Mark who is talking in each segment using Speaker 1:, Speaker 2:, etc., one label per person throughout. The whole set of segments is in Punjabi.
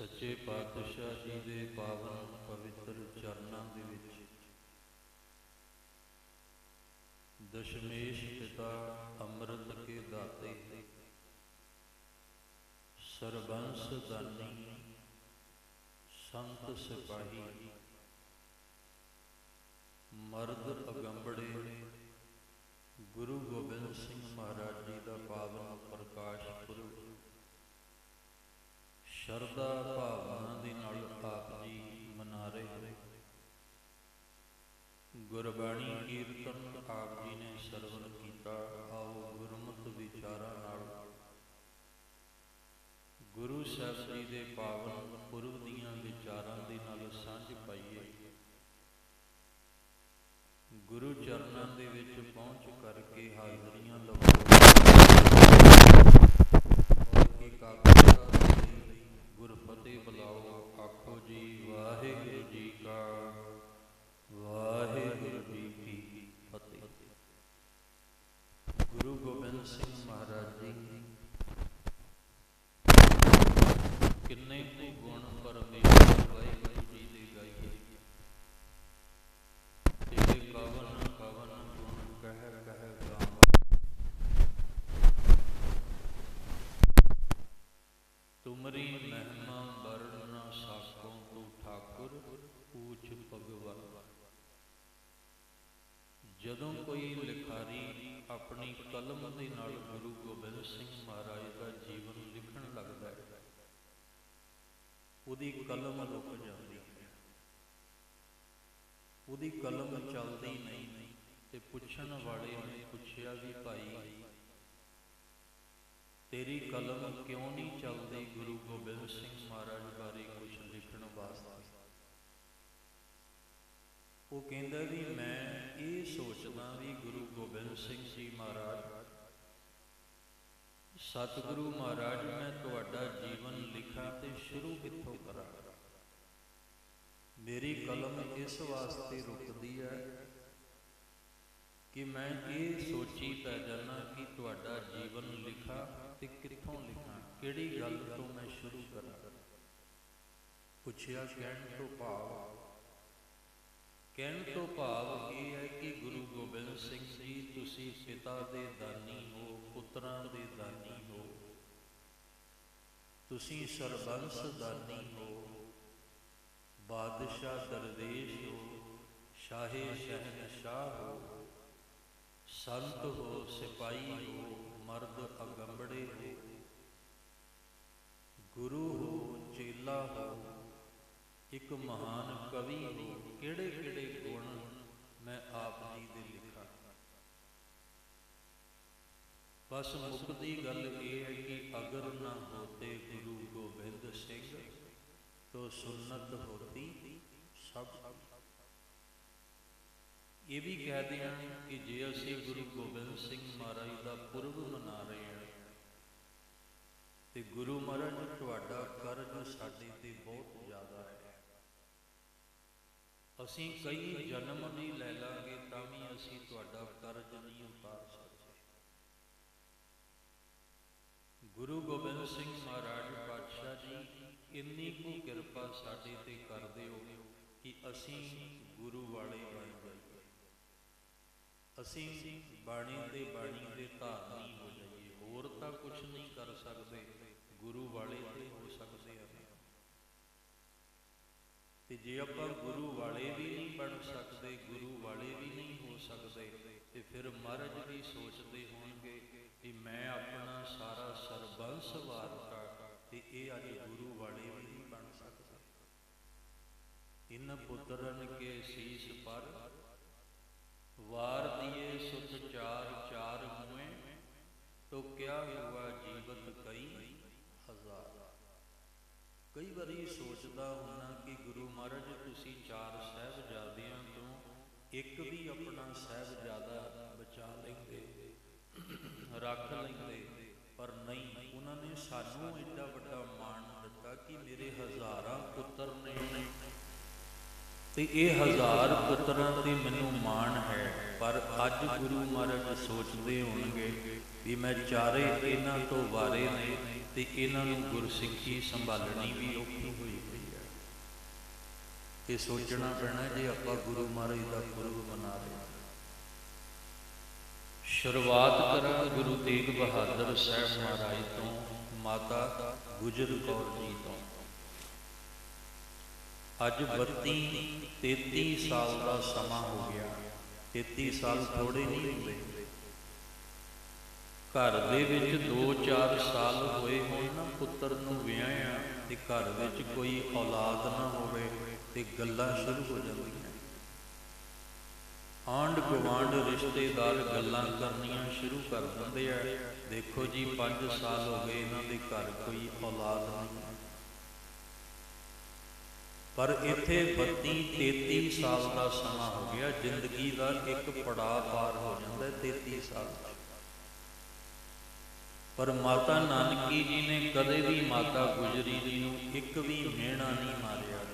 Speaker 1: ਸੱਚੇ ਪਾਤਸ਼ਾਹ ਜੀ ਦੇ ਪਾਵਨ ਪਵਿੱਤਰ ਚਰਨਾਂ ਦੇ ਵਿੱਚ। ਦਸ਼ਮੇਸ਼ ਪਿਤਾ ਅੰਮ੍ਰਿਤ ਕੇ ਦਾਤੇ। ਸਰਬੰਸ ਦਾਨੀ ਸੰਤ ਸਿਪਾਹੀ। ਮਰਦ ਅਗੰਬੜੇ ਗੁਰੂ ਗੋਬਿੰਦ ਸਿੰਘ ਮਹਾਰਾਜ ਜੀ ਦਾ ਪਾਵਨ ਪ੍ਰਕਾਸ਼ ਪੁਰਬ। ਸ਼ਰਧਾ ਭਾਵਨਾ ਦੇ ਨਾਲ ਆਪ ਜੀ ਮਨਾ ਰਹੇ। ਗੁਰਬਾਣੀ ਕੀਰਤਨ ਆਪ ਜੀ ਨੇ ਸਰਵਣ ਕੀਤਾ। ਆਓ ਗੁਰਮਤਿ ਵਿਚਾਰਾਂ ਨਾਲ। ਗੁਰੂ ਸਾਹਿਬ ਜੀ ਦੇ ਪਾਵਨ ਪੁਰਬ ਦੀਆਂ ਵਿਚਾਰਾਂ ਦੇ ਨਾਲ ਸਾਂਝ ਪਾਈ ਗੁਰੂ ਚਰਨਾਂ ਦੇ ਵਿੱਚ ਪਹੁੰਚ ਕਰਕੇ ਹਾਜ਼ਰੀਆਂ ਲਵਾਓ ਔਰ ਇਕਾਗਰਤਾ ਲਈ ਗੁਰਫਤਿਹ ਬੁਲਾਓ ਆਖੋ ਜੀ ਵਾਹਿਗੁਰੂ ਜੀ ਕਾ ਵਾਹਿਗੁਰੂ ਜੀ ਕੀ ਫਤਿਹ ਗੁਰੂ ਗੋਬਿੰਦ ਸਿੰਘ ਮਹਾਰਾਜ ਜੀ ਕਿੰਨੇ ਕੁ ਗੁਣ ਪਰਮੇਸ਼ਰ ਵਾਹਿਗੁਰੂ ਜੀ ਦੇ ਗਾਈਏ ਤੇਰੇ ਕਵਨ ਕਵਨ ਗੁਣ ਕਹਿ ਕਹਿ ਗਾਵਾਂ ਤੁਮਰੀ ਮਹਿਮਾ ਵਰਨ ਨਾ ਸਾਕੋ ਤੂੰ ਠਾਕੁਰ ਊਚ ਭਗਵਨ ਜਦੋਂ ਕੋਈ ਲਿਖਾਰੀ ਆਪਣੀ ਕਲਮ ਦੇ ਨਾਲ ਗੁਰੂ ਗੋਬਿੰਦ ਸਿੰਘ ਮਹਾਰਾਜ ਦਾ ਜੀਵਨ ਲਿਖਣ ਲੱਗਦਾ ਹੈ, ਉਹਦੀ ਕਲਮ ਰੁਕ ਜਾਂਦੀ ਹੈ। ਉਹਦੀ ਕਲਮ ਚੱਲਦੀ ਨਹੀਂ ਤੇ ਪੁੱਛਣ ਵਾਲੇ ਨੇ ਪੁੱਛਿਆ ਵੀ ਭਾਈ, ਤੇਰੀ ਕਲਮ ਕਿਉਂ ਨਹੀਂ ਚੱਲਦੀ ਗੁਰੂ ਗੋਬਿੰਦ ਸਿੰਘ ਮਹਾਰਾਜ ਬਾਰੇ ਕੁਝ ਲਿਖਣ ਵਾਸਤੇ? ਉਹ ਕਹਿੰਦਾ ਵੀ ਇਹ ਸੋਚਦਾ ਵੀ ਗੁਰੂ ਗੋਬਿੰਦ ਸਿੰਘ ਜੀ ਮਹਾਰਾਜ, ਸਤਿਗੁਰੂ ਮਹਾਰਾਜ, ਮੈਂ ਤੁਹਾਡਾ ਜੀਵਨ ਲਿਖਾਂ ਤੇ ਸ਼ੁਰੂ ਕਿੱਥੋਂ ਕਰਾਂ? ਮੇਰੀ ਕਲਮ ਇਸ ਵਾਸਤੇ ਰੁਕਦੀ ਹੈ ਕਿ ਮੈਂ ਇਹ ਸੋਚੀ ਪੈ ਜਾਣਾ ਕਿ ਤੁਹਾਡਾ ਜੀਵਨ ਲਿਖਾਂ ਤੇ ਕਿੱਥੋਂ ਲਿਖਾਂ, ਕਿਹੜੀ ਗੱਲ ਤੋਂ ਮੈਂ ਸ਼ੁਰੂ ਕਰਾਂ? ਪੁੱਛਿਆ ਕਹਿਣ ਤੋਂ ਭਾਵ ਕਹਿਣ ਤੋਂ ਭਾਵ ਇਹ ਹੈ ਕਿ ਗੁਰੂ ਗੋਬਿੰਦ ਸਿੰਘ ਜੀ, ਤੁਸੀਂ ਪਿਤਾ ਦੇ ਦਾਨੀ ਹੋ, ਪੁੱਤਰਾਂ ਦੇ ਦਾਨੀ ਹੋ। ਤੁਸੀਂ ਸਰਬੰਸ ਦਾਨੀ ਹੋ, ਬਾਦਸ਼ਾਹ ਦਰਵੇਸ਼ ਹੋ, ਸ਼ਾਹੇ ਸ਼ਹਿਨਸ਼ਾਹ ਹੋ, ਸੰਤ ਹੋ, ਸਿਪਾਹੀ ਹੋ, ਮਰਦ ਅਗੰਬੜੇ ਹੋ। ਗੁਰੂ ਹੋ, ਚੇਲਾ ਹੋ ਇੱਕ ਮਹਾਨ ਕਵੀ ਹੋ ਕਿਹੜੇ ਕਿਹੜੇ ਗੁਣ ਮੈਂ ਆਪ ਜੀ ਦੇ ਲਿਖਾਂ। ਬਸ ਮੁਕਦੀ ਗੱਲ ਇਹ ਹੈ ਕਿ ਅਗਰ ਨਾ ਹੋਤੇ ਗੁਰੂ ਗੋਬਿੰਦ ਸਿੰਘ, ਤੋ ਸੁਨਤ ਹੋਤੀ ਸਭ। ਇਹ ਵੀ ਕਹਿ ਦਿਆਂ ਕਿ ਜੇ ਅਸੀਂ ਗੁਰੂ ਗੋਬਿੰਦ ਸਿੰਘ ਮਹਾਰਾਜ ਦਾ ਪੁਰਬ ਮਨਾ ਰਹੇ ਹਾਂ, ਤੇ ਗੁਰੂ ਮਹਾਰਾਜ ਤੁਹਾਡਾ ਕਰਜ ਸਾਡੇ ਤੇ ਬਹੁਤ ਜ਼ਿਆਦਾ ਹੈ। ਅਸੀਂ ਕਈ ਜਨਮ ਨਹੀਂ ਲੈ ਲਾਂਗੇ, ਤਾਂ ਵੀ ਅਸੀਂ ਤੁਹਾਡਾ ਕਰਜ ਨਹੀਂ ਉਤਾਰ ਸਕਦੇ। ਗੁਰੂ ਗੋਬਿੰਦ ਸਿੰਘ ਮਹਾਰਾਜ ਪਾਤਸ਼ਾਹ ਜੀ, ਇੰਨੀ ਕੁ ਕਿਰਪਾ ਸਾਡੇ ਤੇ ਕਰਦੇ ਹੋ ਕਿ ਅਸੀਂ ਗੁਰੂ ਵਾਲੇ ਬਣ ਜਾਈਏ। ਅਸੀਂ ਬਾਣੀ ਦੇ ਬਾਣੀ ਦੇ ਧਾਰਨੀ ਹੋ ਜਾਈਏ ਹੋਰ ਤਾਂ ਕੁਝ ਨਹੀਂ ਕਰ ਸਕਦੇ ਗੁਰੂ ਵਾਲੇ ਤੇ ਹੋ ਸਕਦੇ ਹਾਂ ਤੇ ਜੇ ਆਪਾਂ ਗੁਰੂ ਵਾਲੇ ਵੀ ਨਹੀਂ ਬਣ ਸਕਦੇ, ਗੁਰੂ ਵਾਲੇ ਵੀ ਨਹੀਂ ਹੋ ਸਕਦੇ, ਤੇ ਫਿਰ ਮਹਾਰਾਜ ਵੀ ਸੋਚਦੇ ਹੋਣਗੇ ਕਿ ਮੈਂ ਆਪਣਾ ਸਾਰਾ ਸਰਬੰਸ ਵਾਰਤਾ ਤੇ ਇਹ ਅੱਜ ਗੁਰੂ ਵਾਲੇ ਵੀ ਨਹੀਂ ਬਣ ਸਕਦੇ। ਇਨ ਪੁੱਤਰਨ ਕੇ ਸੀਸ ਪਰ, ਵਾਰ ਦਿਏ ਸੁਖ ਚਾਰ ਚਾਰ ਮੂਏ ਤੋ ਕਿਆ ਹੁਆ ਜੀਵਤ ਕਈ ਹਜ਼ਾਰ। ਕਈ ਵਾਰੀ ਸੋਚਦਾ ਹੁੰਨਾ ਕਿ ਗੁਰੂ ਚਾਰ ਸਹਿਬਜ਼ਾਦਿਆਂ ਤੋਂ ਇੱਕ ਵੀ ਆਪਣਾ ਸਹਿਬਜ਼ਾਦਾ ਬਚਾ ਲੈਂਦੇ, ਰੱਖ ਲੈਂਦੇ, ਪਰ ਨਹੀਂ, ਉਹਨਾਂ ਨੇ ਸਾਨੂੰ ਏਡਾ ਵੱਡਾ ਮਾਣ ਦਿੱਤਾ ਕਿ ਮੇਰੇ ਹਜ਼ਾਰਾਂ ਪੁੱਤਰ ਨੇ। ਤੇ ਇਹ ਹਜ਼ਾਰ ਪੁੱਤਰਾਂ ਤੇ ਮੈਨੂੰ ਮਾਣ ਹੈ, ਪਰ ਅੱਜ ਗੁਰੂ ਮਹਾਰਾਜ ਸੋਚਦੇ ਹੋਣਗੇ ਵੀ ਮੈਂ ਚਾਰੇ ਇਹਨਾਂ ਤੋਂ ਵਾਰੇ ਨੇ ਤੇ ਇਹਨਾਂ ਨੂੰ ਗੁਰਸਿੱਖੀ ਸੰਭਾਲਣੀ ਵੀ ਔਖੀ ਹੋਈ। ਇਹ ਸੋਚਣਾ ਪੈਣਾ ਜੇ ਆਪਾਂ ਗੁਰੂ ਮਹਾਰਾਜ ਦਾ ਪੁਰਬ ਮਨਾ ਰਹੇ ਸ਼ੁਰੂਆਤ ਕਰਾਂ ਗੁਰੂ ਤੇਗ ਬਹਾਦਰ ਸਾਹਿਬ ਮਹਾਰਾਜ ਤੋਂ, ਮਾਤਾ ਗੁਜਰ ਕੌਰ ਜੀ ਤੋਂ। ਅੱਜ 32 33 ਸਾਲ ਦਾ ਸਮਾਂ ਹੋ ਗਿਆ। 33 ਸਾਲ ਥੋੜੇ ਨਹੀਂ ਹੁੰਦੇ। ਘਰ ਦੇ ਵਿੱਚ 2-4 ਸਾਲ ਹੋਏ ਹੋਣ ਨਾ ਪੁੱਤਰ ਨੂੰ ਵਿਆਹਿਆ ਤੇ ਘਰ ਵਿੱਚ ਕੋਈ ਔਲਾਦ ਨਾ ਹੋਵੇ। ਤੇ ਗੱਲਾਂ ਸ਼ੁਰੂ ਹੋ ਜਾਂਦੀਆਂ। ਆਂਡ ਗੁਆਂਢ, ਰਿਸ਼ਤੇਦਾਰ ਗੱਲਾਂ ਕਰਨੀਆਂ ਸ਼ੁਰੂ ਕਰ ਦਿੰਦੇ ਆ। ਦੇਖੋ ਜੀ 5 ਸਾਲ ਹੋ ਗਏ, ਇਹਨਾਂ ਦੇ ਘਰ ਕੋਈ ਔਲਾਦ ਨਹੀਂ ਪਰ ਇੱਥੇ 32 33 ਸਾਲ ਦਾ ਸਮਾਂ ਹੋ ਗਿਆ, ਜ਼ਿੰਦਗੀ ਦਾ ਇੱਕ ਪੜਾਅ ਪਾਰ ਹੋ ਜਾਂਦਾ ਹੈ 33 ਸਾਲ ਦਾ। ਪਰ ਮਾਤਾ ਨਾਨਕੀ ਜੀ ਨੇ ਕਦੇ ਵੀ ਮਾਤਾ ਗੁਜਰੀ ਜੀ ਨੂੰ ਇੱਕ ਵੀ ਮਿਹਣਾ ਨਹੀਂ ਮਾਰਿਆ।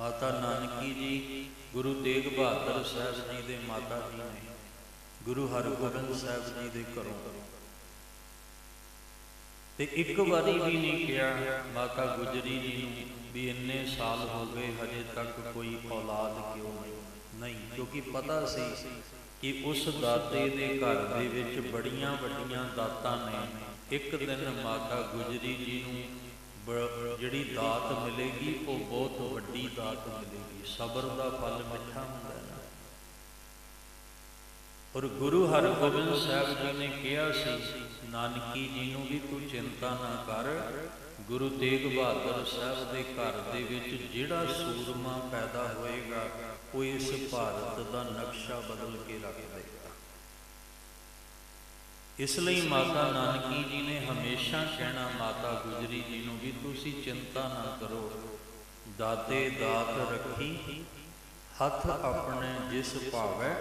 Speaker 1: ਮਾਤਾ ਨਾਨਕੀ ਜੀ, ਗੁਰੂ ਤੇਗ ਬਹਾਦਰ ਸਾਹਿਬ ਜੀ ਦੇ ਮਾਤਾ ਜੀ ਨੇ, ਗੁਰੂ ਹਰਗੋਬਿੰਦ ਸਾਹਿਬ ਜੀ ਦੇ ਘਰੋਂ। ਤੇ ਇੱਕ ਵਾਰੀ ਵੀ ਨਹੀਂ ਕਿਹਾ ਮਾਤਾ ਗੁਜਰੀ ਜੀ ਨੂੰ ਵੀ ਇੰਨੇ ਸਾਲ ਹੋ ਗਏ, ਹਜੇ ਤੱਕ ਕੋਈ ਔਲਾਦ ਕਿਉਂ ਨਹੀਂ? ਨਹੀਂ, ਕਿਉਂਕਿ ਪਤਾ ਸੀ ਕਿ ਉਸ ਦਾਤੇ ਦੇ ਘਰ ਦੇ ਵਿੱਚ ਬੜੀਆਂ ਵੱਡੀਆਂ ਦਾਤਾਂ ਨੇ। ਇੱਕ ਦਿਨ ਮਾਤਾ ਗੁਜਰੀ ਜੀ ਨੂੰ ਜਿਹੜੀ ਦਾਤ ਮਿਲੇਗੀ, ਉਹ ਬਹੁਤ ਵੱਡੀ ਦਾਤ ਮਿਲੇਗੀ। ਸਬਰ ਦਾ ਫਲ ਮਿੱਠਾ ਹੁੰਦਾ ਹੈ ਔਰ ਗੁਰੂ ਹਰਗੋਬਿੰਦ ਸਾਹਿਬ ਜੀ ਨੇ ਕਿਹਾ ਸੀ, ਨਾਨਕੀ ਜੀ ਨੂੰ ਵੀ ਤੂੰ ਚਿੰਤਾ ਨਾ ਕਰ। ਗੁਰੂ ਤੇਗ ਬਹਾਦਰ ਸਾਹਿਬ ਦੇ ਘਰ ਦੇ ਵਿੱਚ ਜਿਹੜਾ ਸੂਰਮਾ ਪੈਦਾ ਹੋਏਗਾ, ਉਹ ਇਸ ਭਾਰਤ ਦਾ ਨਕਸ਼ਾ ਬਦਲ ਕੇ ਰੱਖ ਦੇਗਾ ਇਸ ਲਈ ਮਾਤਾ ਨਾਨਕੀ ਜੀ ਨੇ ਹਮੇਸ਼ਾ ਕਹਿਣਾ, ਮਾਤਾ ਗੁਜਰੀ ਜੀ ਨੂੰ ਵੀ ਤੁਸੀਂ ਚਿੰਤਾ ਨਾ ਕਰੋ। ਦਾਤੇ ਦਾਤ ਰੱਖੀ, ਹੱਥ ਆਪਣੇ ਜਿਸ ਭਾਵੈ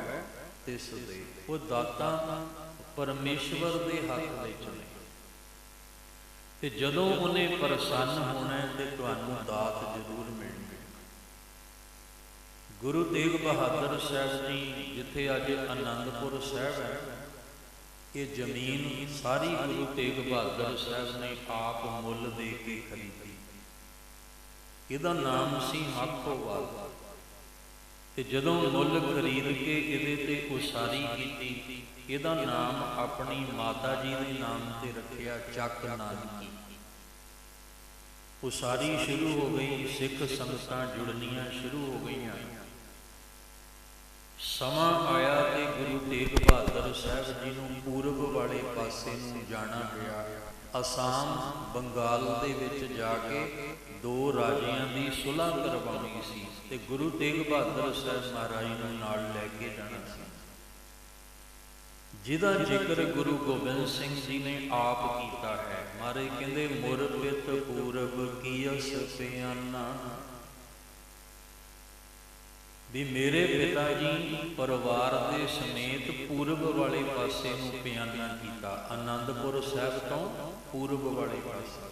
Speaker 1: ਤਿਸ ਦੇ। ਉਹ ਦਾਤਾ ਪਰਮੇਸ਼ਵਰ ਦੇ ਹੱਥ ਵਿੱਚ ਨੇ ਤੇ ਜਦੋਂ ਉਹਨੇ ਪ੍ਰਸੰਨ ਹੋਣਾ ਤੇ ਤੁਹਾਨੂੰ ਦਾਤ ਜ਼ਰੂਰ ਮਿਲਣੀ ਗੁਰੂ ਤੇਗ ਬਹਾਦਰ ਸਾਹਿਬ ਜੀ, ਜਿੱਥੇ ਅੱਜ ਆਨੰਦਪੁਰ ਸਾਹਿਬ ਹੈ ਇਹ ਜ਼ਮੀਨ ਸਾਰੀ ਗੁਰੂ ਤੇਗ ਬਹਾਦਰ ਸਾਹਿਬ ਨੇ ਆਪ ਮੁੱਲ ਦੇ ਕੇ ਖਰੀਦੀ। ਇਹਦਾ ਨਾਮ ਸੀ ਮਾਖੋਵਾਲ ਤੇ ਜਦੋਂ ਮੁੱਲ ਖਰੀਦ ਕੇ ਇਹਦੇ ਤੇ ਉਸਾਰੀ ਕੀਤੀ, ਇਹਦਾ ਨਾਮ ਆਪਣੀ ਮਾਤਾ ਜੀ ਦੇ ਨਾਮ ਤੇ ਰੱਖਿਆ ਚੱਕ ਨਾਨਕੀ। ਉਸਾਰੀ ਸ਼ੁਰੂ ਹੋ ਗਈ, ਸਿੱਖ ਸੰਗਤਾਂ ਜੁੜਨੀਆਂ ਸ਼ੁਰੂ ਹੋ ਗਈਆਂ। ਸਮਾਂ ਆਇਆ ਤੇ ਗੁਰੂ ਤੇਗ ਬਹਾਦਰ ਸਾਹਿਬ ਜੀ ਨੂੰ ਪੂਰਬ ਵਾਲੇ ਪਾਸੇ ਨੂੰ ਜਾਣਾ ਪਿਆ। ਅਸਾਮ, ਬੰਗਾਲ ਦੇ ਵਿੱਚ ਜਾ ਕੇ ਦੋ ਰਾਜਿਆਂ ਦੀ ਸੁਲ੍ਹਾ ਕਰਵਾਉਣੀ ਸੀ ਤੇ ਗੁਰੂ ਤੇਗ ਬਹਾਦਰ ਸਾਹਿਬ ਮਹਾਰਾਜ ਨੂੰ ਨਾਲ ਲੈ ਕੇ ਜਾਣਾ ਸੀ। ਜਿਹਦਾ ਜ਼ਿਕਰ ਗੁਰੂ ਗੋਬਿੰਦ ਸਿੰਘ ਜੀ ਨੇ ਆਪ ਕੀਤਾ ਹੈ। ਮਾਰੇ ਕਹਿੰਦੇ ਮੁਰਬਿਤ ਪੂਰਬ ਕੀਸ ਪਿਆਨਾ ਵੀ ਮੇਰੇ ਪਿਤਾ ਜੀ ਪਰਿਵਾਰ ਦੇ ਸਮੇਤ ਪੂਰਬ ਵਾਲੇ ਪਾਸੇ ਨੂੰ ਪਿਆਨਾ ਕੀਤਾ। ਆਨੰਦਪੁਰ ਸਾਹਿਬ ਤੋਂ ਪੂਰਬ ਵਾਲੇ ਪਾਸੇ।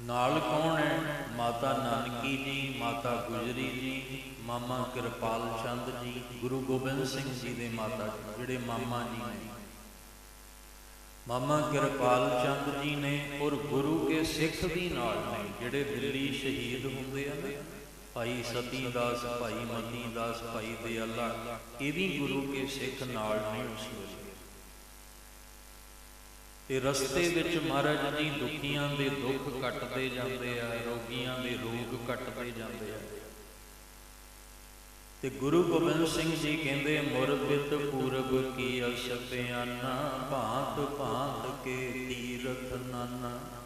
Speaker 1: ਨਾਲ ਕੌਣ ਹੈ? ਮਾਤਾ ਨਾਨਕੀ ਜੀ, ਮਾਤਾ ਗੁਜਰੀ ਜੀ, ਮਾਮਾ ਕਿਰਪਾਲ ਚੰਦ ਜੀ, ਗੁਰੂ ਗੋਬਿੰਦ ਸਿੰਘ ਜੀ ਦੇ ਮਾਤਾ ਜੀ, ਜਿਹੜੇ ਮਾਮਾ ਜੀ ਨੇ। ਮਾਮਾ ਕਿਰਪਾਲ ਚੰਦ ਜੀ ਨੇ ਔਰ ਗੁਰੂ ਕੇ ਸਿੱਖ ਵੀ ਨਾਲ ਨੇ, ਜਿਹੜੇ ਦਿੱਲੀ ਸ਼ਹੀਦ ਹੁੰਦੇ ਆ ਨਾ। ਭਾਈ ਸਤੀ ਦਾਸ, ਭਾਈ ਮਨੀ ਦਾਸ, ਭਾਈ ਦਿਆਲਾ, ਇਹ ਵੀ ਗੁਰੂ ਕੇ ਸਿੱਖ ਨਾਲ ਨੇ ਉਸ ਵੇਲੇ। ਤੇ ਰਸਤੇ ਵਿੱਚ ਮਹਾਰਾਜ ਜੀ ਦੁਖੀਆਂ ਦੇ ਦੁੱਖ ਕੱਟਦੇ ਜਾਂਦੇ ਆ, ਰੋਗੀਆਂ ਦੇ ਰੋਗ ਕੱਟਦੇ ਜਾਂਦੇ ਆ। ਤੇ ਗੁਰੂ ਗੋਬਿੰਦ ਸਿੰਘ ਜੀ ਕਹਿੰਦੇ, ਮੁਰਬਿਤ ਪੂਰਬ ਕੀ ਅਸਪਿਆਨਾ ਭਾਂਤ ਭਾਂਤ ਕੇ ਤੀਰਥ ਨਾਨਾ।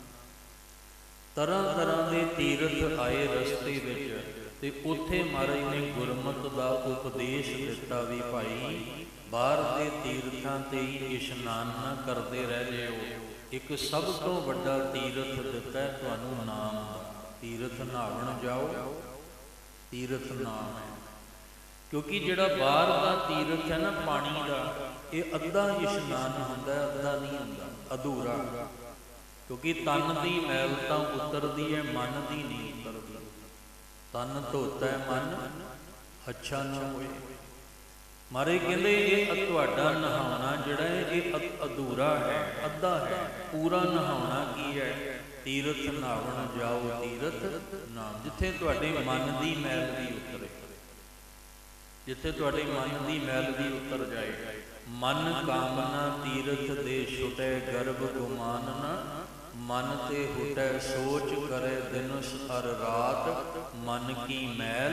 Speaker 1: ਤਰ੍ਹਾਂ ਤਰ੍ਹਾਂ ਦੇ ਤੀਰਥ ਆਏ ਰਸਤੇ ਵਿੱਚ ਤੇ ਉੱਥੇ ਮਹਾਰਾਜ ਨੇ ਗੁਰਮਤ ਦਾ ਉਪਦੇਸ਼ ਦਿੱਤਾ ਵੀ ਭਾਈ, ਬਾਹਰ ਦੇ ਤੀਰਥਾਂ ਤੇ ਹੀ ਇਸ਼ਨਾਨ ਨਾ ਕਰਦੇ ਰਹਿ ਜਿਓ। ਇੱਕ ਸਭ ਤੋਂ ਵੱਡਾ ਤੀਰਥ ਦਿੱਤਾ ਤੁਹਾਨੂੰ ਨਾਮ ਤੀਰਥ ਨਹਾਵਣ ਜਾਓ। ਤੀਰਥ ਨਾਮ ਹੈ। ਕਿਉਂਕਿ ਜਿਹੜਾ ਬਾਹਰ ਦਾ ਤੀਰਥ ਹੈ ਨਾ ਪਾਣੀ ਦਾ, ਇਹ ਅੱਧਾ ਇਸ਼ਨਾਨ ਹੁੰਦਾ ਅੱਧਾ ਨਹੀਂ ਹੁੰਦਾ। ਅਧੂਰਾ। ਕਿਉਂਕਿ ਤਨ ਦੀ ਮੈਲ ਤਾਂ ਉਤਰਦੀ ਹੈ, ਮਨ ਦੀ ਨਹੀਂ ਉਤਰਦੀ। ਤਨ ਧੋਤਾ ਹੈ ਮਨ, ਅੱਛਾ ਨਾ ਹੋਏ। ਮਾਰੇ ਕਹਿੰਦੇ, ਇਹ ਤੁਹਾਡਾ ਨਹਾਉਣਾ ਜਿਹੜਾ ਹੈ, ਇਹ ਅਧੂਰਾ ਹੈ, ਅੱਧਾ ਹੈ। ਪੂਰਾ ਨਹਾਉਣਾ ਕੀ ਹੈ? ਤੀਰਥ ਨਹਾਵਣ ਜਾਓ, ਤੀਰਥ ਨਾਮ। ਜਿੱਥੇ ਤੁਹਾਡੇ ਮਨ ਦੀ ਮੈਲ ਦੀ ਉਤਰੇ। ਜਿੱਥੇ ਤੁਹਾਡੇ ਮਨ ਦੀ ਮੈਲ ਦੀ ਉਤਰ ਜਾਏ। ਮਨ ਕਾਮਨਾ ਤੀਰਥ ਦੇ ਛੁਟੈ, ਗਰਭ ਗੁਮਾਨ ਨਾ ਮਨ ਤੇ ਹੁਟੈ ਸੋਚ ਕਰੇ ਦਿਨੁਸ ਅਰ ਰਾਤ, ਮਨ ਕੀ ਮੈਲ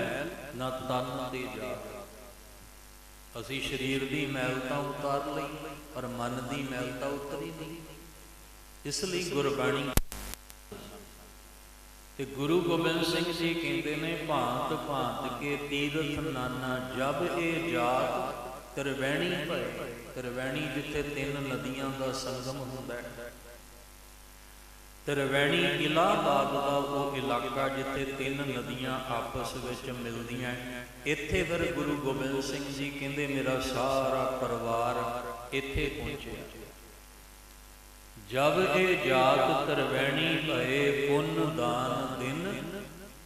Speaker 1: ਨ ਤਨ ਤੇ ਜਾਤ। ਅਸੀਂ ਸਰੀਰ ਦੀ ਮੈਲ ਤਾਂ ਉਤਾਰ ਲਈ, ਪਰ ਮਨ ਦੀ ਮੈਲ ਤਾਂ ਉਤਰੀ ਨਹੀਂ। ਇਸ ਲਈ ਗੁਰਬਾਣੀ ਤੇ ਗੁਰੂ ਗੋਬਿੰਦ ਸਿੰਘ ਜੀ ਕਹਿੰਦੇ ਨੇ, ਭਾਂਤ ਭਾਂਤ ਕੇ ਤੀਰਥ ਨਾਨਾ, ਜਬ ਇਹ ਜਾਤ, ਤਰਵੈਣੀ ਭਏ। ਤਰਵੈਣੀ ਜਿੱਥੇ ਤਿੰਨ ਨਦੀਆਂ ਦਾ ਸੰਗਮ ਹੁੰਦਾ ਹੈ। ਤਰਵੈਣੀ ਇਲਾਹਾਬਾਦ ਦਾ ਉਹ ਇਲਾਕਾ ਜਿੱਥੇ ਤਿੰਨ ਨਦੀਆਂ ਆਪਸ ਵਿੱਚ ਮਿਲਦੀਆਂ ਇੱਥੇ ਫਿਰ ਗੁਰੂ ਗੋਬਿੰਦ ਸਿੰਘ ਜੀ ਕਹਿੰਦੇ, ਮੇਰਾ ਸਾਰਾ ਪਰਿਵਾਰ ਇੱਥੇ ਪਹੁੰਚਿਆ। ਜਬ ਇਹ ਜਾਤ ਤਰਵੈਣੀ ਭਏ, ਪੁੰਨ ਦਾਨ ਦਿਨ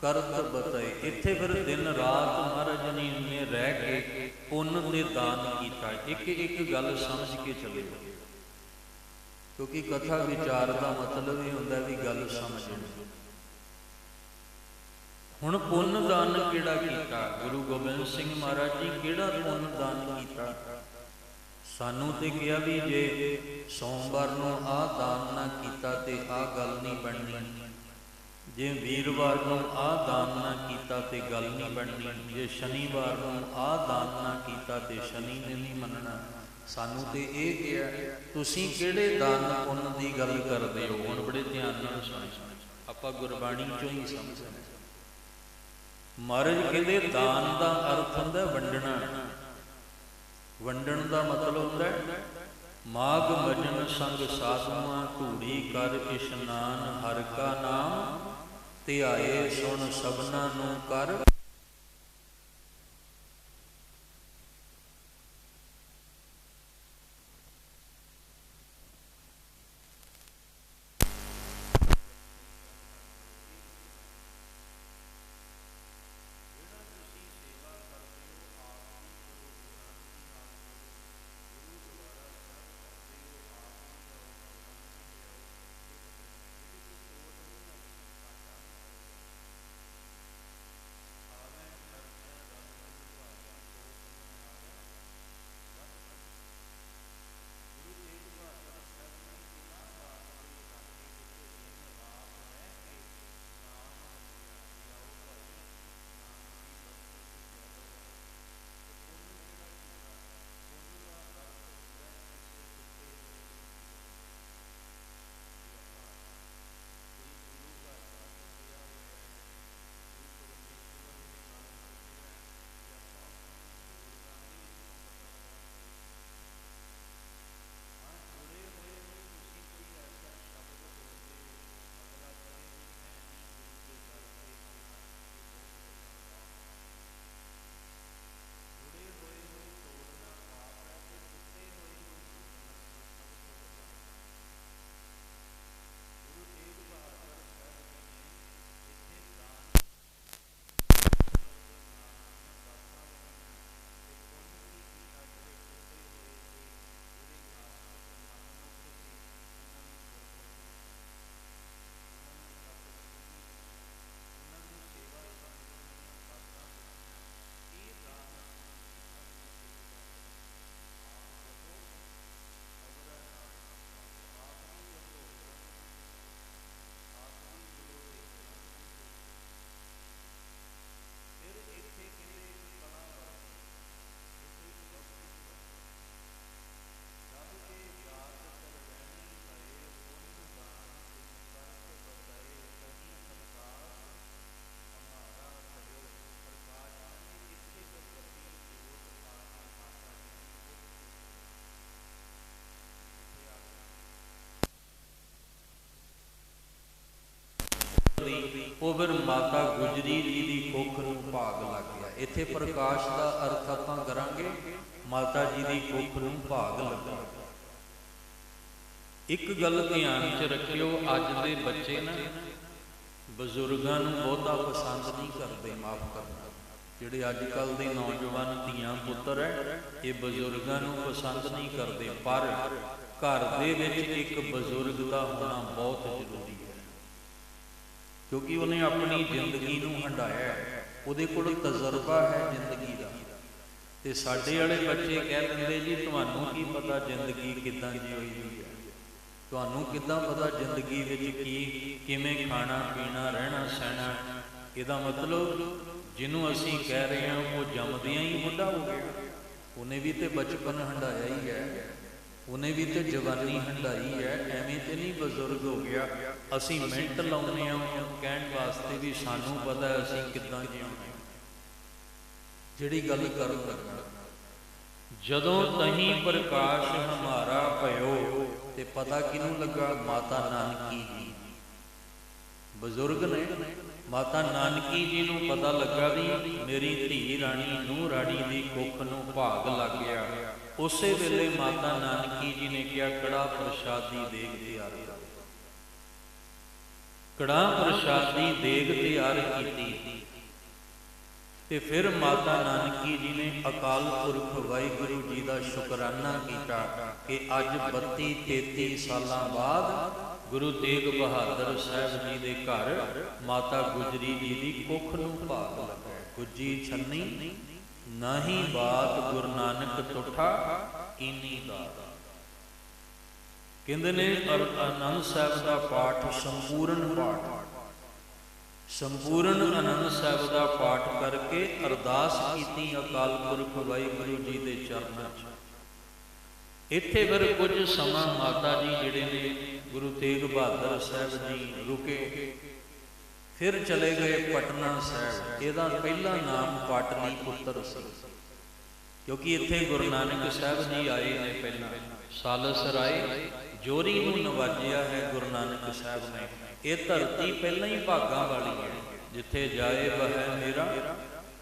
Speaker 1: ਕਰਤ ਬਤਏ। ਇੱਥੇ ਫਿਰ ਦਿਨ ਰਾਤ ਮਹਾਰਾਜ ਨੇ ਰਹਿ ਕੇ ਪੁੰਨ ਤੇ ਦਾਨ ਕੀਤਾ। ਇੱਕ ਇੱਕ ਗੱਲ ਸਮਝ ਕੇ ਚੱਲਿਓ ਕਿਉਂਕਿ ਕਥਾ ਵਿਚਾਰ ਦਾ ਮਤਲਬ ਇਹ ਹੁੰਦਾ ਵੀ ਗੱਲ ਸਮਝਣੀ। ਹੁਣ ਪੁੰਨ ਦਾਨ ਕਿਹੜਾ ਕੀਤਾ? ਗੁਰੂ ਗੋਬਿੰਦ ਸਿੰਘ ਮਹਾਰਾਜ ਜੀ ਕਿਹੜਾ ਪੁੰਨ ਦਾਨ ਕੀਤਾ? ਸਾਨੂੰ ਤੇ ਕਿਹਾ ਵੀ ਜੇ ਸੋਮਵਾਰ ਨੂੰ ਆਹ ਦਾਨ ਨਾ ਕੀਤਾ ਤੇ ਆਹ ਗੱਲ ਨਹੀਂ ਬਣਨੀ। ਜੇ ਵੀਰਵਾਰ ਨੂੰ ਆਹ ਦਾਨ ਨਾ ਕੀਤਾ ਤੇ ਗੱਲ ਨਹੀਂ ਬਣਨੀ। ਜੇ ਸ਼ਨੀਵਾਰ ਨੂੰ ਆਹ ਦਾਨ ਨਾ ਕੀਤਾ ਤੇ ਸ਼ਨੀ ਨੇ ਨਹੀਂ ਮੰਨਣਾ। ਸਾਨੂੰ ਤੇ ਇਹ ਕਿਹਾ, ਤੁਸੀਂ ਕਿਹੜੇ ਦਾਨ ਪੁੰਨ ਦੀ ਗੱਲ ਕਰਦੇ ਹੋ? ਹੁਣ ਬੜੇ ਧਿਆਨ ਨਾਲ ਸੁਣੋ। ਆਪਾਂ ਗੁਰਬਾਣੀ ਚੋਂ ਹੀ ਸਮਝਣਾ ਮਹਾਰਾਜ ਕਹਿੰਦੇ, ਦਾਨ ਦਾ ਅਰਥ ਹੁੰਦਾ ਵੰਡਣਾ। ਵੰਡਣ ਦਾ ਮਤਲਬ ਹੁੰਦਾ ਹੈ ਮਾਗ ਮਜਨ ਸੰਗ ਸਾਧੂਆਂ, ਧੂੜੀ ਕਰ ਇਸ਼ਨਾਨ ਹਰ ਕਾ ਨਾਮ ਆਏ ਸੁਣ ਸਭਨਾ ਨੂੰ ਕਰ ਉਹ ਫਿਰ ਮਾਤਾ ਗੁਜਰੀ ਜੀ ਦੀ ਕੁੱਖ ਨੂੰ ਭਾਗ ਲੱਗ ਗਿਆ। ਇੱਥੇ ਪ੍ਰਕਾਸ਼ ਦਾ ਅਰਥ ਆਪਾਂ ਕਰਾਂਗੇ, ਮਾਤਾ ਜੀ ਦੀ ਕੁੱਖ ਨੂੰ ਭਾਗ ਲੱਗਾ। ਇੱਕ ਗੱਲ ਧਿਆਨ 'ਚ ਰੱਖਿਓ, ਅੱਜ ਦੇ ਬੱਚੇ ਨਾ ਬਜ਼ੁਰਗਾਂ ਨੂੰ ਬਹੁਤਾ ਪਸੰਦ ਨਹੀਂ ਕਰਦੇ ਮਾਫ ਕਰਨਾ। ਜਿਹੜੇ ਅੱਜ ਕੱਲ ਦੇ ਨੌਜਵਾਨ ਧੀਆਂ ਪੁੱਤਰ ਹੈ ਇਹ ਬਜ਼ੁਰਗਾਂ ਨੂੰ ਪਸੰਦ ਨਹੀਂ ਕਰਦੇ। ਪਰ ਘਰ ਦੇ ਵਿੱਚ ਇੱਕ ਬਜ਼ੁਰਗ ਦਾ ਹੋਣਾ ਬਹੁਤ ਜ਼ਰੂਰੀ ਕਿਉਂਕਿ ਉਹਨੇ ਆਪਣੀ ਜ਼ਿੰਦਗੀ ਨੂੰ ਹੰਡਾਇਆ ਉਹਦੇ ਕੋਲ ਤਜਰਬਾ ਹੈ ਜ਼ਿੰਦਗੀ ਦਾ। ਤੇ ਸਾਡੇ ਵਾਲੇ ਬੱਚੇ ਕਹਿ ਦਿੰਦੇ, ਜੀ, ਤੁਹਾਨੂੰ ਕੀ ਪਤਾ ਜ਼ਿੰਦਗੀ ਕਿੱਦਾਂ ਜੀ ਹੋਈ ਹੋਈ ਹੈ? ਤੁਹਾਨੂੰ ਕਿੱਦਾਂ ਪਤਾ ਜ਼ਿੰਦਗੀ ਵਿੱਚ ਕੀ, ਕਿਵੇਂ ਖਾਣਾ, ਪੀਣਾ, ਰਹਿਣਾ, ਸਹਿਣਾ? ਇਹਦਾ ਮਤਲਬ ਜਿਹਨੂੰ ਅਸੀਂ ਕਹਿ ਰਹੇ ਹਾਂ, ਉਹ ਜੰਮਦਿਆਂ ਹੀ ਬੁੱਢਾ ਹੋ ਗਿਆ। ਉਹਨੇ ਵੀ ਤੇ ਬਚਪਨ ਹੰਡਾਇਆ ਹੀ ਹੈ। ਉਹਨੇ ਵੀ ਤੇ ਜਵਾਨੀ ਹੰਡਾਈ ਹੈ। ਐਵੇਂ ਤੇ ਨਹੀਂ ਬਜ਼ੁਰਗ ਹੋ ਗਿਆ। ਅਸੀਂ ਮਿੰਟ ਲਾਉਨੇ ਆ ਕਹਿਣ ਵਾਸਤੇ ਵੀ ਸਾਨੂੰ ਪਤਾ ਹੈ ਅਸੀਂ ਕਿੱਦਾਂ ਜਿਉਣਾ ਜਿਹੜੀ ਗੱਲ ਕਰਨ ਲੱਗਾ ਜਦੋਂ ਤਹੀਂ ਪ੍ਰਕਾਸ਼ ਹਮਾਰਾ ਭਇਓ ਤੇ ਪਤਾ ਕਿਹਨੂੰ ਲੱਗਾ? ਮਾਤਾ ਨਾਨਕੀ ਜੀ। ਬਜ਼ੁਰਗ ਨੇ ਮਾਤਾ ਨਾਨਕੀ ਜੀ ਨੂੰ ਪਤਾ ਲੱਗਾ ਵੀ ਮੇਰੀ ਧੀ ਰਾਣੀ ਨੂੰ ਰਾਣੀ ਦੀ ਕੁੱਖ ਨੂੰ ਭਾਗ ਲੱਗ ਗਿਆ। ਉਸੇ ਵੇਲੇ ਮਾਤਾ ਨਾਨਕੀ ਜੀ ਨੇ ਕਿਹਾ, ਕੜਾ ਪ੍ਰਸ਼ਾਦੀ ਦੇਗ ਤਿਆਰ ਕਰ ਕੜਾ ਪ੍ਰਸ਼ਾਦੀ ਦੇਗ ਤਿਆਰ ਕੀਤੀ। ਤੇ ਫਿਰ ਮਾਤਾ ਨਾਨਕੀ ਜੀ ਨੇ ਅਕਾਲ ਪੁਰਖ ਵਾਹਿਗੁਰੂ ਜੀ ਦਾ ਸ਼ੁਕਰਾਨਾ ਕੀਤਾ ਕਿ ਅੱਜ 32 33 ਸਾਲਾਂ ਬਾਅਦ ਗੁਰੂ ਤੇਗ ਬਹਾਦਰ ਸਾਹਿਬ ਜੀ ਦੇ ਘਰ ਮਾਤਾ ਗੁਜਰੀ ਜੀ ਦੀ ਕੁੱਖ ਨੂੰ ਭਾਗ ਲੱਗਾ ਗੁੱਜੀ ਛੰਨੀ, ਨਾਹੀ ਬਾਤ ਗੁਰੂ ਨਾਨਕ ਤੁਠਾ, ਕੀਨੀ ਦਾ ਕਹਿੰਦੇ ਨੇ ਅਰ- ਸਾਹਿਬ ਦਾ ਪਾਠ ਸੰਪੂਰਨ ਪਾਠ। ਸੰਪੂਰਨ ਆਨੰਦ ਸਾਹਿਬ ਦਾ ਪਾਠ ਕਰਕੇ ਅਰਦਾਸ ਕੀਤੀ ਅਕਾਲ ਪੁਰਖ ਵਾਹਿਗੁਰੂ ਜੀ ਦੇ ਚਰਨਾਂ 'ਚ। ਇੱਥੇ ਫਿਰ ਕੁਝ ਸਮਾਂ ਮਾਤਾ ਜੀ ਜਿਹੜੇ ਨੇ ਗੁਰੂ ਤੇਗ ਬਹਾਦਰ ਸਾਹਿਬ ਜੀ ਰੁਕੇ। ਫਿਰ ਚਲੇ ਗਏ ਪਟਨਾ ਸਾਹਿਬ। ਇਹਦਾ ਪਹਿਲਾ ਨਾਮ ਪਾਟਲੀ ਪੁੱਤਰ ਸੀ। ਕਿਉਂਕਿ ਇੱਥੇ ਗੁਰੂ ਨਾਨਕ ਸਾਹਿਬ ਜੀ ਆਏ ਨੇ ਪਹਿਲਾਂ। ਸਾਲਸਰ ਆਏ। ਜੋਰੀ ਨੂੰ ਨਵਾਜਿਆ ਹੈ ਗੁਰੂ ਨਾਨਕ ਸਾਹਿਬ ਨੇ। ਇਹ ਧਰਤੀ ਪਹਿਲਾਂ ਹੀ ਭਾਗਾਂ ਵਾਲੀ ਹੈ। ਜਿੱਥੇ ਜਾਏ ਬਹਿ ਮੇਰਾ।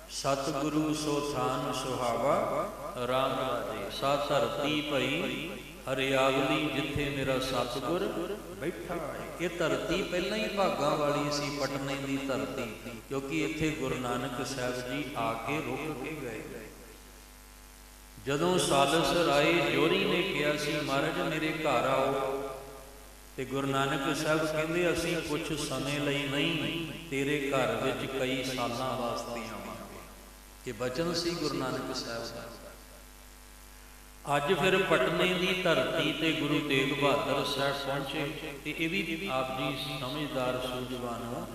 Speaker 1: ਸਤਿਗੁਰੂ ਸੋ ਥਾਨ ਸੁਹਾਵਾ RAM ਰਾਜੇ। ਸਾ ਧਰਤੀ ਭਈ ਹਰਿਆਵਲੀ, ਜਿੱਥੇ ਮੇਰਾ ਸਤਿਗੁਰ ਬੈਠਾ ਹੈ। ਇਹ ਧਰਤੀ ਪਹਿਲਾਂ ਹੀ ਭਾਗਾਂ ਵਾਲੀ ਸੀ, ਪਟਨੇ ਦੀ ਧਰਤੀ। ਕਿਉਂਕਿ ਇੱਥੇ ਗੁਰੂ ਨਾਨਕ ਸਾਹਿਬ ਜੀ ਆ ਕੇ ਰੁਕ ਕੇ ਗਏ। ਜਦੋਂ ਸਾਲਸ ਰਾਏ ਜੋਰੀ ਨੇ ਕਿਹਾ ਸੀ, ਮਹਾਰਾਜ, ਮੇਰੇ ਘਰ ਆਓ। ਤੇ ਗੁਰੂ ਨਾਨਕ ਸਾਹਿਬ ਕਹਿੰਦੇ, ਅਸੀਂ ਕੁਝ ਸਮੇਂ ਲਈ ਨਹੀਂ, ਤੇਰੇ ਘਰ ਵਿੱਚ ਕਈ ਸਾਲਾਂ ਵਾਸਤੇ ਆਵਾਂਗੇ। ਇਹ ਬਚਨ ਸੀ ਗੁਰੂ ਨਾਨਕ ਸਾਹਿਬ ਦਾ। ਅੱਜ ਫਿਰ ਪਟਨੇ ਦੀ ਧਰਤੀ ਤੇ ਗੁਰੂ ਤੇਗ ਬਹਾਦਰ ਸਾਹਿਬ ਪਹੁੰਚੇ, ਤੇ ਇਹ ਵੀ ਆਪ ਜੀ ਸਮਝਦਾਰ, ਸੂਝਵਾਨ ਹੋ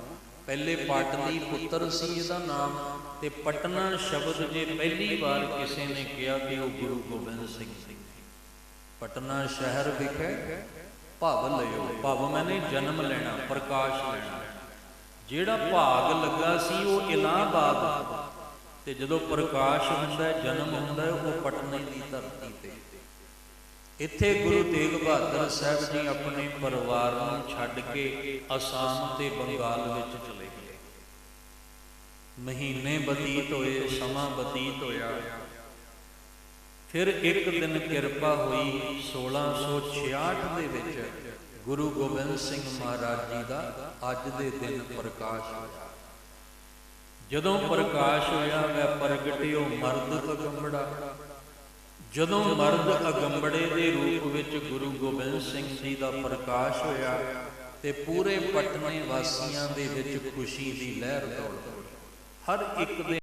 Speaker 1: ਪਹਿਲੇ ਪਾਟਲੀ ਪੁੱਤਰ ਸੀ ਇਹਦਾ ਨਾਮ ਤੇ ਪਟਨਾ ਸ਼ਬਦ ਜੇ ਪਹਿਲੀ ਵਾਰ ਕਿਸੇ ਨੇ ਕਿਹਾ ਕਿ ਉਹ ਗੁਰੂ ਗੋਬਿੰਦ ਸਿੰਘ ਸੀ। ਪਟਨਾ ਸ਼ਹਿਰ ਵਿਖੇ ਭਵ ਲਿਓ, ਭਵ ਮੈਨੇ ਜਨਮ ਲੈਣਾ, ਪ੍ਰਕਾਸ਼ ਲੈਣਾ। ਜਿਹੜਾ ਭਾਗ ਲੱਗਾ ਸੀ ਉਹ ਇਲਾਹਾਬਾਦ। ਤੇ ਜਦੋਂ ਪ੍ਰਕਾਸ਼ ਹੁੰਦਾ, ਜਨਮ ਹੁੰਦਾ, ਉਹ ਪਟਨੇ ਦੀ ਧਰਤੀ ਤੇ। ਇੱਥੇ ਗੁਰੂ ਤੇਗ ਬਹਾਦਰ ਸਾਹਿਬ ਜੀ ਆਪਣੇ ਪਰਿਵਾਰ ਨੂੰ ਛੱਡ ਕੇ ਅਸਾਮ ਤੇ ਬੰਗਾਲ ਵਿੱਚ ਚਲੇ ਗਏ। ਮਹੀਨੇ ਬਤੀਤ ਹੋਏ, ਸਮਾਂ ਬਤੀਤ ਹੋਇਆ। ਫਿਰ ਇੱਕ ਦਿਨ ਕਿਰਪਾ ਹੋਈ 1666 ਦੇ ਵਿੱਚ ਗੁਰੂ ਗੋਬਿੰਦ ਸਿੰਘ ਮਹਾਰਾਜ ਜੀ ਦਾ ਅੱਜ ਦੇ ਦਿਨ ਪ੍ਰਕਾਸ਼ ਹੋਇਆ। ਜਦੋਂ ਪ੍ਰਕਾਸ਼ ਹੋਇਆ, ਮੈਂ ਪ੍ਰਗਟਿਓ ਮਰਦ ਅਗੰਬੜਾ ਜਦੋਂ ਮਰਦ ਅਗੰਬੜੇ ਦੇ ਰੂਪ ਵਿੱਚ ਗੁਰੂ ਗੋਬਿੰਦ ਸਿੰਘ ਜੀ ਦਾ ਪ੍ਰਕਾਸ਼ ਹੋਇਆ ਤੇ ਪੂਰੇ ਪਟਨੇ ਵਾਸੀਆਂ ਦੇ ਵਿੱਚ ਖੁਸ਼ੀ ਦੀ ਲਹਿਰ ਦੌੜ ਪਈ। ਹਰ ਇੱਕ ਦੇ